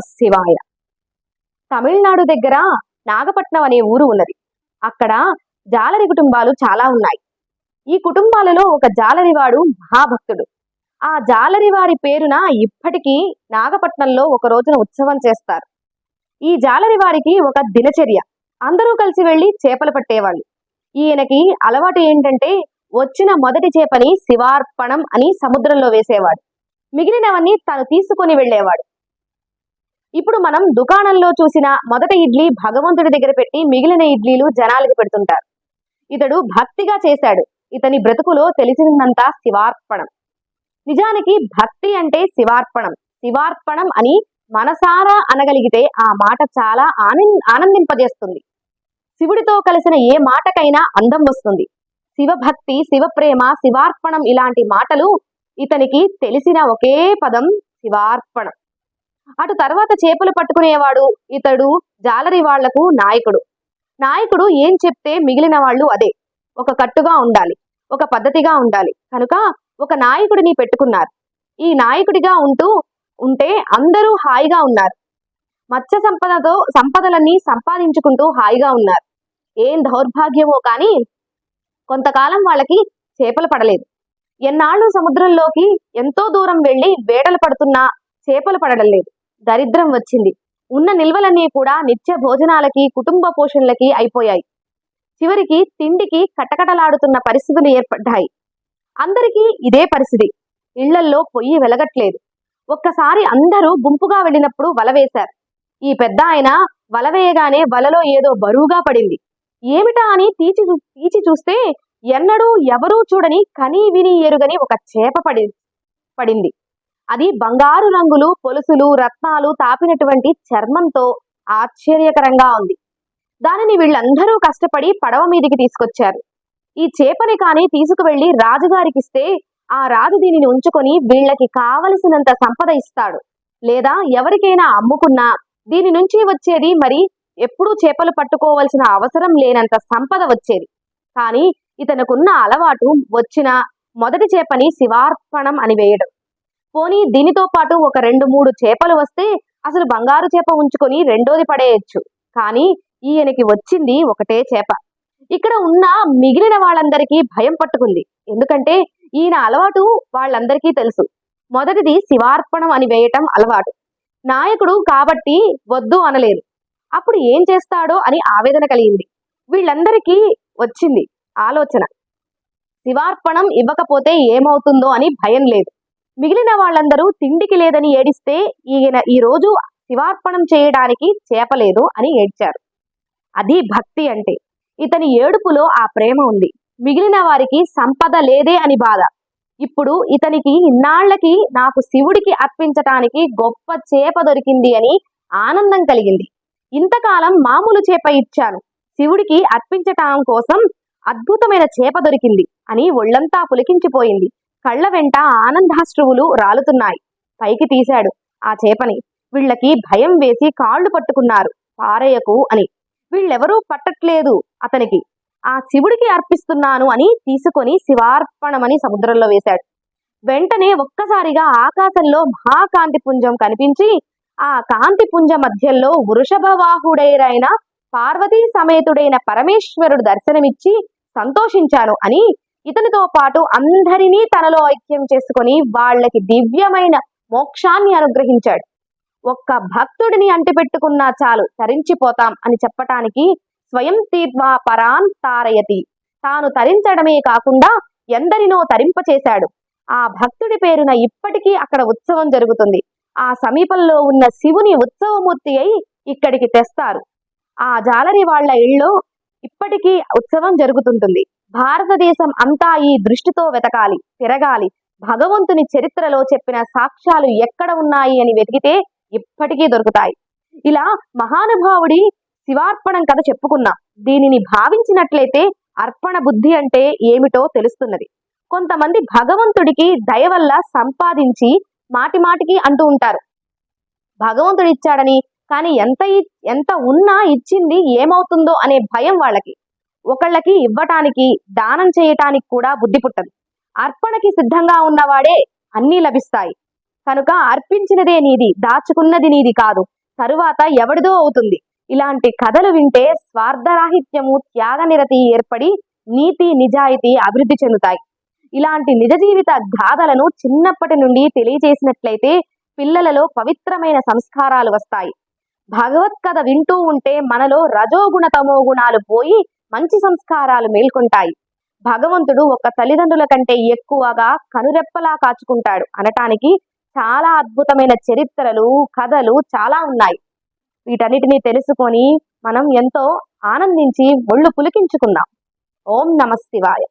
శివాయ తమిళనాడు దగ్గర నాగపట్నం అనే ఊరు ఉన్నది. అక్కడ జాలరి కుటుంబాలు చాలా ఉన్నాయి. ఈ కుటుంబాలలో ఒక జాలరివాడు మహాభక్తుడు. ఆ జాలరి వారి పేరున ఇప్పటికీ నాగపట్నంలో ఒక రోజున ఉత్సవం చేస్తారు. ఈ జాలరి వారికి ఒక దినచర్య. అందరూ కలిసి వెళ్ళి చేపలు పట్టేవాళ్ళు. ఈయనకి అలవాటు ఏంటంటే వచ్చిన మొదటి చేపని శివార్పణం అని సముద్రంలో వేసేవాడు. మిగిలినవన్నీ తను తీసుకొని వెళ్ళేవాడు. ఇప్పుడు మనం దుకాణంలో చూసిన మొదటి ఇడ్లీ భగవంతుడి దగ్గర పెట్టి మిగిలిన ఇడ్లీలు జనాలకి పెడుతుంటారు. ఇతడు భక్తిగా చేశాడు. ఇతని బ్రతుకులో తెలిసినంత శివార్పణం. నిజానికి భక్తి అంటే శివార్పణం. శివార్పణం అని మనసారా అనగలిగితే ఆ మాట చాలా ఆనంద ఆనందింపజేస్తుంది. శివుడితో కలిసిన ఏ మాటకైనా అందం వస్తుంది. శివభక్తి శివప్రేమ శివార్పణం ఇలాంటి మాటలు ఇతనికి తెలిసిన ఒకే పదం శివార్పణం. అటు తర్వాత చేపలు పట్టుకునేవాడు ఇతడు జాలరి వాళ్ళకు నాయకుడు. నాయకుడు ఏం చెప్తే మిగిలిన వాళ్ళు అదే. ఒక కట్టుగా ఉండాలి ఒక పద్ధతిగా ఉండాలి. కనుక ఒక నాయకుడిని పెట్టుకున్నారు. ఈ నాయకుడిగా ఉంటూ ఉంటే అందరూ హాయిగా ఉన్నారు. మత్స్య సంపదతో సంపదలన్నీ సంపాదించుకుంటూ హాయిగా ఉన్నారు. ఏం దౌర్భాగ్యమో కానీ కొంతకాలం వాళ్ళకి చేపలు పడలేదు. ఎన్నాళ్ళు సముద్రంలోకి ఎంతో దూరం వెళ్ళి వేటలు పడుతున్నా చేపలు పడడం లేదు. దరిద్రం వచ్చింది. ఉన్న నిల్వలన్నీ కూడా నిత్య భోజనాలకి కుటుంబ పోషణలకి అయిపోయాయి. చివరికి తిండికి కటకటలాడుతున్న పరిస్థితులు ఏర్పడ్డాయి. అందరికీ ఇదే పరిస్థితి. ఇళ్ళల్లో పొయ్యి వెలగట్లేదు. ఒక్కసారి అందరూ గుంపుగా వెళ్ళినప్పుడు వల వేశారు. ఈ పెద్ద ఆయన వల వేయగానే వలలో ఏదో బరువుగా పడింది. ఏమిటా అని తీచి తీచి చూస్తే ఎన్నడూ ఎవరూ చూడని కనీ విని ఎరుగని ఒక చేప పడి పడింది. అది బంగారు రంగులు పొలుసులు రత్నాలు తాపినటువంటి చర్మంతో ఆశ్చర్యకరంగా ఉంది. దానిని వీళ్ళందరూ కష్టపడి పడవ మీదికి తీసుకొచ్చారు. ఈ చేపని కాని తీసుకువెళ్ళి రాజుగారికిస్తే ఆ రాజు దీనిని ఉంచుకొని వీళ్ళకి కావలసినంత సంపద ఇస్తాడు. లేదా ఎవరికైనా అమ్ముకున్నా దీని నుంచి వచ్చేది మరి ఎప్పుడూ చేపలు పట్టుకోవలసిన అవసరం లేనంత సంపద వచ్చేది. కానీ ఇతనుకున్న అలవాటు వచ్చిన మొదటి చేపని శివార్పణం అని వేయడం. పోనీ దీనితో పాటు ఒక రెండు మూడు చేపలు వస్తే అసలు బంగారు చేప ఉంచుకొని రెండోది పడేయచ్చు. కానీ ఈయనకి వచ్చింది ఒకటే చేప. ఇక్కడ ఉన్న మిగిలిన వాళ్ళందరికీ భయం పట్టుకుంది. ఎందుకంటే ఈయన అలవాటు వాళ్ళందరికీ తెలుసు. మొదటిది శివార్పణం అని వేయటం అలవాటు. నాయకుడు కాబట్టి వద్దు అనలేదు. అప్పుడు ఏం చేస్తాడో అని ఆవేదన కలిగింది. వీళ్ళందరికీ వచ్చింది ఆలోచన. శివార్పణం ఇవ్వకపోతే ఏమవుతుందో అని భయం లేదు. మిగిలిన వాళ్ళందరూ తిండికి లేదని ఏడిస్తే ఈయన ఈ రోజు శివార్పణం చేయడానికి చేపలేదు అని ఏడ్చారు. అది భక్తి అంటే. ఇతని ఏడుపులో ఆ ప్రేమ ఉంది. మిగిలిన వారికి సంపద లేదే అని బాధ. ఇప్పుడు ఇతనికి ఇన్నాళ్ళకి నాకు శివుడికి అర్పించటానికి గొప్ప చేప దొరికింది అని ఆనందం కలిగింది. ఇంతకాలం మామూలు చేప ఇచ్చాను. శివుడికి అర్పించటం కోసం అద్భుతమైన చేప దొరికింది అని ఒళ్ళంతా పులికించిపోయింది. కళ్ళ వెంట ఆనందాశ్రువులు రాలుతున్నాయి. పైకి తీశాడు ఆ చేపని. వీళ్ళకి భయం వేసి కాళ్ళు పట్టుకున్నారు పారేయకు అని. వీళ్ళెవరూ పట్టట్లేదు అతనికి. ఆ శివుడికి అర్పిస్తున్నాను అని తీసుకొని శివార్పణమని సముద్రంలో వేశాడు. వెంటనే ఒక్కసారిగా ఆకాశంలో మహాకాంతి పుంజం కనిపించి ఆ కాంతి పుంజ మధ్యలో వృషభవాహుడైన పార్వతీ సమేతుడైన పరమేశ్వరుడు దర్శనమిచ్చి సంతోషించాను అని ఇతనితో పాటు అందరినీ తనలో ఐక్యం చేసుకొని వాళ్ళకి దివ్యమైన మోక్షాన్ని అనుగ్రహించాడు. ఒక్క భక్తుడిని అంటిపెట్టుకున్నా చాలు తరించిపోతాం అని చెప్పటానికి స్వయం తీర్వా పరాన్ తారయతి. తాను తరించడమే కాకుండా ఎందరినో తరింపచేశాడు. ఆ భక్తుడి పేరున ఇప్పటికీ అక్కడ ఉత్సవం జరుగుతుంది. ఆ సమీపంలో ఉన్న శివుని ఉత్సవమూర్తి అయి ఇక్కడికి తెస్తారు. ఆ జాలరి వాళ్ళ ఇళ్ళు ఇప్పటికీ ఉత్సవం జరుగుతుంటుంది. భారతదేశం అంతా ఈ దృష్టితో వెతకాలి తిరగాలి. భగవంతుని చరిత్రలో చెప్పిన సాక్ష్యాలు ఎక్కడ ఉన్నాయి అని వెతికితే ఇప్పటికీ దొరుకుతాయి. ఇలా మహానుభావుడి శివార్పణం కథ చెప్పుకున్నాం. దీనిని భావించినట్లయితే అర్పణ బుద్ధి అంటే ఏమిటో తెలుస్తున్నది. కొంతమంది భగవంతుడికి దయ వల్ల సంపాదించి మాటి మాటికి అంటూ ఉంటారు. భగవంతుడు ఇచ్చాడని కానీ ఎంత ఎంత ఉన్నా ఇచ్చింది ఏమవుతుందో అనే భయం వాళ్ళకి. ఒకళ్ళకి ఇవ్వటానికి దానం చేయటానికి కూడా బుద్ధి పుట్టదు. అర్పణకి సిద్ధంగా ఉన్నవాడే అన్నీ లభిస్తాయి. కనుక అర్పించినదే నీది దాచుకున్నది నీది కాదు. తరువాత ఎవడిదో అవుతుంది. ఇలాంటి కథలు వింటే స్వార్థరాహిత్యము త్యాగనిరతి ఏర్పడి నీతి నిజాయితీ అభివృద్ధి చెందుతాయి. ఇలాంటి నిజ జీవిత గాథలను చిన్నప్పటి నుండి తెలియజేసినట్లయితే పిల్లలలో పవిత్రమైన సంస్కారాలు వస్తాయి. భగవత్ కథ వింటూ ఉంటే మనలో రజోగుణ తమో గుణాలు పోయి మంచి సంస్కారాలు మేల్కొంటాయి. భగవంతుడు ఒక తల్లిదండ్రుల కంటే ఎక్కువగా కనురెప్పలా కాచుకుంటాడు. అనటానికి చాలా అద్భుతమైన చరిత్రలు కథలు చాలా ఉన్నాయి. వీటన్నిటిని తెలుసుకొని మనం ఎంతో ఆనందించి ఒళ్ళు పులికించుకుందాం. ఓం నమ శివాయ